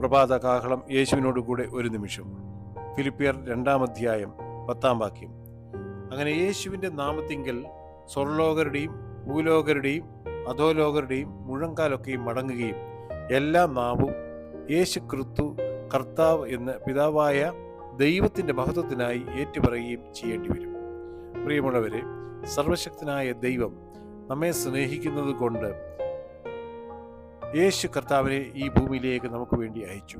പ്രഭാത കാഹളം യേശുവിനോട് കൂടെ ഒരു നിമിഷം. ഫിലിപ്പിയർ രണ്ടാം അധ്യായം പത്താം വാക്യം. അങ്ങനെ യേശുവിന്റെ നാമത്തിങ്കൽ സ്വർലോകരുടെയും ഭൂലോകരുടെയും അധോലോകരുടെയും മുഴങ്കാലൊക്കെയും മടങ്ങുകയും എല്ലാ നാവും യേശു ക്രിസ്തു കർത്താവ് എന്ന് പിതാവായ ദൈവത്തിന്റെ മഹത്വത്തിനായി ഏറ്റുപറയുകയും ചെയ്യേണ്ടി വരും പ്രിയമുള്ളവരെ സർവശക്തനായ ദൈവം നമ്മെ സ്നേഹിക്കുന്നത് കൊണ്ട് യേശു കർത്താവിനെ ഈ ഭൂമിയിലേക്ക് നമുക്ക് വേണ്ടി അയച്ചു.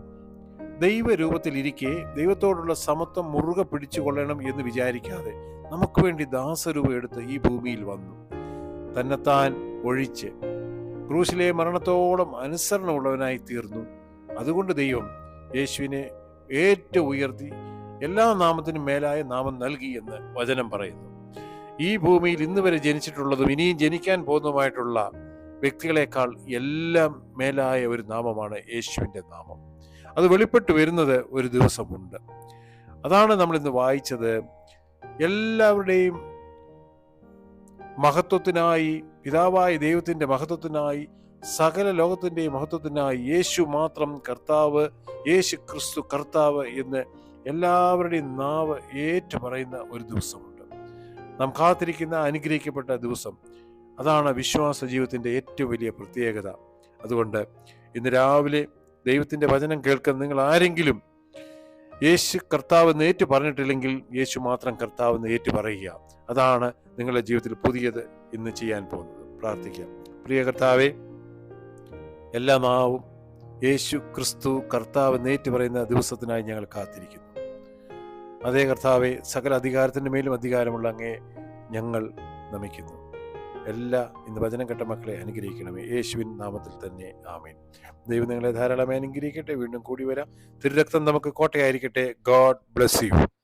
ദൈവരൂപത്തിലിരിക്കെ ദൈവത്തോടുള്ള സമത്വം മുറുകെ പിടിച്ചു കൊള്ളണം എന്ന് വിചാരിക്കാതെ നമുക്ക് വേണ്ടി ദാസരൂപം എടുത്ത് ഈ ഭൂമിയിൽ വന്നു. തന്നെത്താൻ ഒഴിച്ച് ക്രൂശിലെ മരണത്തോളം അനുസരണമുള്ളവനായി തീർന്നു. അതുകൊണ്ട് ദൈവം യേശുവിനെ ഏറ്റവും ഉയർത്തി എല്ലാ നാമത്തിനും മേലായ നാമം നൽകി എന്ന് വചനം പറയുന്നു. ഈ ഭൂമിയിൽ ഇന്ന് വരെ ജനിച്ചിട്ടുള്ളതും ഇനിയും ജനിക്കാൻ പോകുന്നതുമായിട്ടുള്ള വ്യക്തികളെക്കാൾ എല്ലാം മേലായ ഒരു നാമമാണ് യേശുവിന്റെ നാമം. അത് വെളിപ്പെട്ട് വരുന്നത് ഒരു ദിവസമുണ്ട്. അതാണ് നമ്മൾ ഇന്ന് വായിച്ചത്. എല്ലാവരുടെയും മഹത്വത്തിനായി പിതാവായ ദൈവത്തിന്റെ മഹത്വത്തിനായി സകല ലോകത്തിന്റെയും മഹത്വത്തിനായി യേശു മാത്രം കർത്താവ് യേശു ക്രിസ്തു കർത്താവ് എന്ന് എല്ലാവരുടെയും നാവ് ഏറ്റു പറയുന്ന ഒരു ദിവസമുണ്ട്. നാം കാത്തിരിക്കുന്ന അനുഗ്രഹിക്കപ്പെട്ട ദിവസം അതാണ് വിശ്വാസ ജീവിതത്തിന്റെ ഏറ്റവും വലിയ പ്രത്യേകത. അതുകൊണ്ട് ഇന്ന് രാവിലെ ദൈവത്തിന്റെ വചനം കേൾക്കാൻ നിങ്ങൾ ആരെങ്കിലും യേശു കർത്താവ് ഏറ്റു പറഞ്ഞിട്ടില്ലെങ്കിൽ യേശു മാത്രം കർത്താവ് ഏറ്റു പറയുക. അതാണ് നിങ്ങളുടെ ജീവിതത്തിൽ പുതിയത് ഇന്ന് ചെയ്യാൻ പോകുന്നത്. പ്രാർത്ഥിക്കാം. പ്രിയ കർത്താവെ എല്ലാ നാവും യേശു ക്രിസ്തു കർത്താവ് എന്ന് ഏറ്റു പറയുന്ന ദിവസത്തിനായി ഞങ്ങൾ കാത്തിരിക്കുന്നു. അതേ കർത്താവെ സകല അധികാരത്തിന്റെ മേലും അധികാരമുള്ള അങ്ങേ ഞങ്ങൾ നമിക്കുന്നു. എല്ലാ ഇന്ന് വചനം കേട്ട മക്കളെ അനുഗ്രഹിക്കണമേ. യേശുവിൻ നാമത്തിൽ തന്നെ ആമേൻ. ദൈവം നിങ്ങളെ ധാരാളമായി അനുഗ്രഹിക്കട്ടെ. വീണ്ടും കൂടി വരാം. തിരുരക്തം നമുക്ക് കോട്ടയായിരിക്കട്ടെ. God bless you.